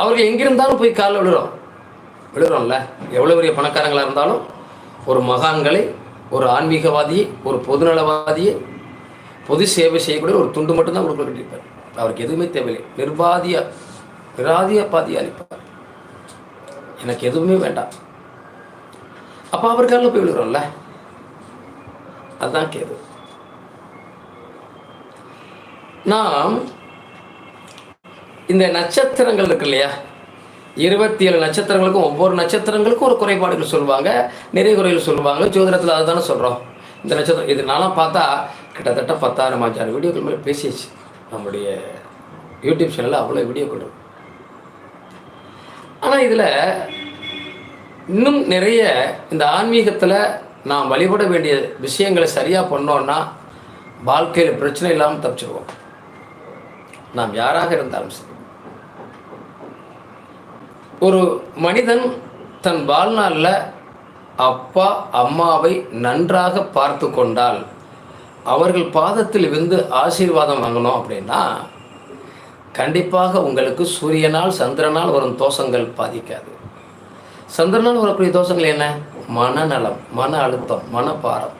அவர்கள் எங்கிருந்தாலும் போய் காலில் விழுறோம். விழுறோம்ல. எவ்வளோ பெரிய பணக்காரங்களாக இருந்தாலும் ஒரு மகான்களை ஒரு ஆன்மீகவாதியை ஒரு பொதுநலவாதியை பொது சேவை செய்யக்கூடிய ஒரு துண்டு மட்டும்தான் கொடுக்க கட்டியிருப்பார். அவருக்கு எதுவுமே தேவையில்லை. நிர்பாதிய நிராதிய பாதி அளிப்பார். எனக்கு எதுவுமே வேண்டாம். அப்போ அவர் காலில் போய் விழுகிறோம்ல அதுதான் கேது நாம் இந்த நட்சத்திரங்கள் இருக்கு இல்லையா? இருபத்தி ஏழு நட்சத்திரங்களுக்கும் ஒவ்வொரு நட்சத்திரங்களுக்கும் ஒரு குறைபாடுகள் சொல்லுவாங்க நிறைய குறைகள் சொல்லுவாங்க. ஜோதிடத்தில் அதுதானே சொல்கிறோம் இந்த நட்சத்திரம் இதனாலாம் பார்த்தா கிட்டத்தட்ட பத்தாயிரம் அஞ்சாயிரம் வீடியோக்கள் மேலே பேசியாச்சு. நம்முடைய யூடியூப் சேனலில் அவ்வளோ வீடியோக்கள் இருக்கு. ஆனால் இதில் இன்னும் நிறைய இந்த ஆன்மீகத்தில் நாம் வழிபட வேண்டிய விஷயங்களை சரியாக பண்ணோன்னா வாழ்க்கையில் பிரச்சனை இல்லாமல் தப்பிச்சிருவோம். நாம் யாராக இருந்தாலும் சரி. ஒரு மனிதன் தன் வாழ்நாளில் அப்பா அம்மாவை நன்றாக பார்த்து கொண்டால் அவர்கள் பாதத்தில் விழுந்து ஆசீர்வாதம் வாங்கணும் அப்படின்னா கண்டிப்பாக உங்களுக்கு சூரியனால் சந்திரனால் வரும் தோஷங்கள் பாதிக்காது. சந்திரனால் வரக்கூடிய தோஷங்கள் என்ன? மனநலம் மன அழுத்தம் மனப்பாரம்.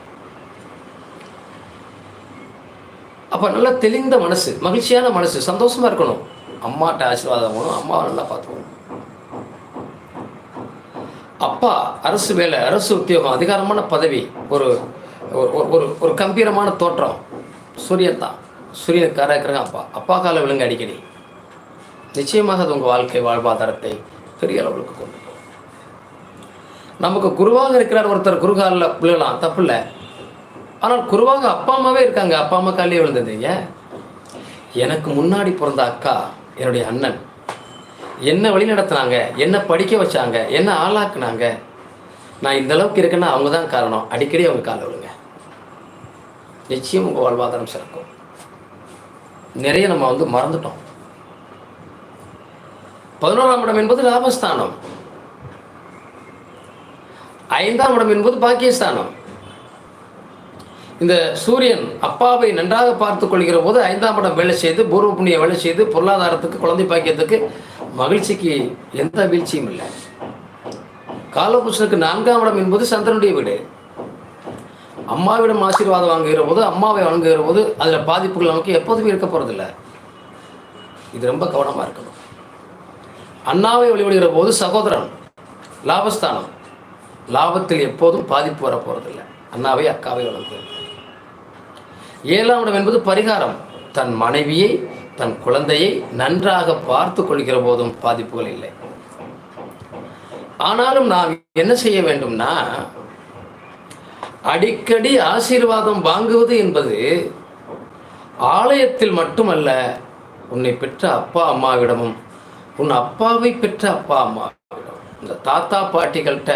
அப்போ நல்லா தெளிந்த மனசு மகிழ்ச்சியான மனசு சந்தோஷமாக இருக்கணும். அம்மாட்ட ஆசீர்வாதம் வாங்கணும் அம்மாவை நல்லா பார்த்துக்கணும். அப்பா அரசு வேலை அரசு உத்தியோகம் அதிகாரமான பதவி ஒரு ஒரு- ஒரு ஒரு கம்பீரமான தோற்றம். சூரியன் தான். சூரியனுக்கார இருக்கிறாங்க அப்பா. அப்பா கால விழுங்க அடிக்கடி. நிச்சயமாக அது உங்கள் வாழ்க்கை வாழ்வாதாரத்தை பெரிய அளவுக்கு கொண்டு போகும். நமக்கு குருவாக இருக்கிறார் ஒருத்தர் குருகாலில் விழலாம். தப்பு இல்லை. ஆனால் குருவாக அப்பா அம்மாவே இருக்காங்க. அப்பா அம்மா காலையே விழுந்ததுங்க எனக்கு முன்னாடி பிறந்த அக்கா என்னுடைய அண்ணன். என்ன வழி நடத்துனாங்க? என்ன படிக்க வச்சாங்க? என்ன ஆளாக்குனாங்க? நான் இந்த அளவுக்கு இருக்கேன்னா அவங்க தான் காரணம். அடிக்கடி அவங்க காலை விடுங்க. நிச்சயம் உங்கள் வாழ்வாதாரம் சிறக்கும். நிறைய நம்ம வந்து மறந்துட்டோம். பதினோராம் இடம் என்பது லாபஸ்தானம். ஐந்தாம் இடம் என்பது பாக்கியஸ்தானம். இந்த சூரியன் அப்பாவை நன்றாக பார்த்து கொள்கிற போது ஐந்தாம் படம் வேலை செய்து பூர்வ புண்ணிய வேலை செய்து பொருளாதாரத்துக்கு குழந்தை பாக்கியத்துக்கு மகிழ்ச்சிக்கு எந்த வீழ்ச்சியும் இல்லை. காலபுருஷனுக்கு நான்காம் இடம் என்பது சந்திரனுடைய வீடு. அம்மாவிடம் ஆசீர்வாதம் வாங்குகிற போது அம்மாவை வழங்குகிற போது அதில் பாதிப்புகள் நமக்கு எப்போதுமே இருக்க போகிறதில்ல இது ரொம்ப கவனமாக இருக்கணும். அண்ணாவை வழிபடுகிற போது சகோதரன் லாபஸ்தானம். லாபத்தில் எப்போதும் பாதிப்பு வர போகிறதில்ல அண்ணாவை அக்காவை வளர்ந்து ஏழாம் இடம் என்பது பரிகாரம். தன் மனைவியை தன் குழந்தையை நன்றாக பார்த்து கொள்கிற போதும் பாதிப்புகள் இல்லை. ஆனாலும் நாம் என்ன செய்ய வேண்டும்னா அடிக்கடி ஆசீர்வாதம் வாங்குவது என்பது ஆலயத்தில் மட்டுமல்ல உன்னை பெற்ற அப்பா அம்மாவிடமும் உன் அப்பாவை பெற்ற அப்பா அம்மாவிடம் இந்த தாத்தா பாட்டிகள்கிட்ட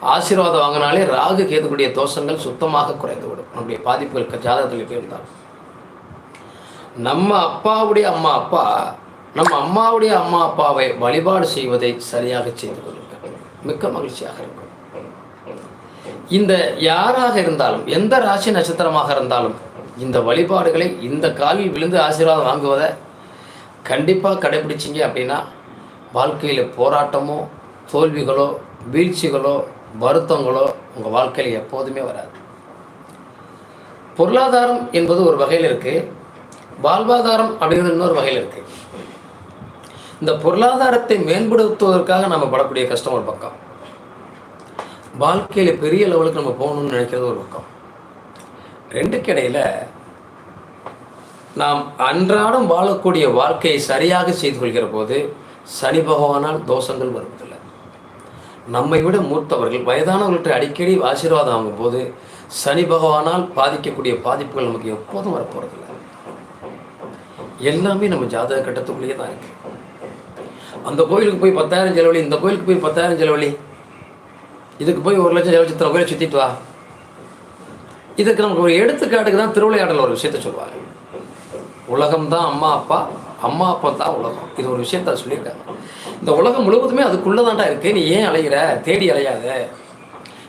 ஆசீர்வாதம் வாங்கினாலே ராகு கேதுக்குடைய தோஷங்கள் சுத்தமாக குறைந்துவிடும் நம்முடைய பாதிப்புகள் ஜாதகத்தில் எப்படி நம்ம அப்பாவுடைய அம்மா அப்பா நம்ம அம்மாவுடைய அம்மா அப்பாவை வழிபாடு செய்வதை சரியாக செய்து கொள்ளுங்கள் மிக்க மகிழ்ச்சியாக இருக்கும். இந்த யாராக இருந்தாலும் எந்த ராசி நட்சத்திரமாக இருந்தாலும் இந்த வழிபாடுகளை இந்த காலில் விழுந்து ஆசீர்வாதம் வாங்குவதை கண்டிப்பாக கடைபிடிச்சிங்க அப்படின்னா வாழ்க்கையில் போராட்டமோ தோல்விகளோ வீழ்ச்சிகளோ வருத்தங்களோ உங்கள் வாழ்க்கையில் எப்போதுமே வராது. பொருளாதாரம் என்பது ஒரு வகையில் இருக்குது வாழ்வாதாரம் அப்படிங்கிறது இன்னொரு வகையில் இருக்குது இந்த பொருளாதாரத்தை மேம்படுத்துவதற்காக நம்ம படக்கூடிய கஷ்டம் ஒரு பக்கம். வாழ்க்கையில் பெரிய லெவலுக்கு நம்ம போகணும்னு நினைக்கிறது ஒரு பக்கம். ரெண்டுக்கு இடையில நாம் அன்றாடம் வாழக்கூடிய வாழ்க்கையை சரியாக செய்து கொள்கிற போது சனி பகவானால் தோஷங்கள் வருவதில்லை. நம்மை விட மூத்தவர்கள் வயதானவர்கள்ட்ட அடிக்கடி ஆசீர்வாதம் ஆகும்போது சனி பகவானால் பாதிக்கக்கூடிய பாதிப்புகள் நமக்கு எப்போதும் வரப்போறதில்லை. எல்லாமே நம்ம ஜாதக கட்டத்துக்குள்ளேயே தான் இருக்கு. அந்த கோயிலுக்கு போய் பத்தாயிரம் செலவழி இந்த கோயிலுக்கு போய் பத்தாயிரம் செலவழி. இதுக்கு போய் ஒரு லட்சம் செலவழிச்சு இத்தனை கோயிலை சுற்றிட்டு வா. இதுக்கு நமக்கு ஒரு எடுத்துக்காட்டுக்கு தான் திருவிளையாடல் ஒரு விஷயத்த சொல்லுவாங்க உலகம் தான் அம்மா அப்பா. அம்மா அப்பா தான் உலகம். இது ஒரு விஷயத்த சொல்லியிருக்காங்க. இந்த உலகம் முழுவதுமே அதுக்குள்ளதான்டா இருக்கு. நீ ஏன் அலைகிற தேடி அலையாத.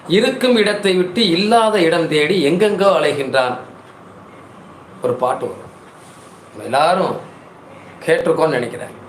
இருக்கும் இடத்தை விட்டு இல்லாத இடம் தேடி எங்கெங்கோ அலைகின்றான். ஒரு பாட்டு வரும். எல்லாரும் கேட்டிருக்கோன்னு நினைக்கிறேன்.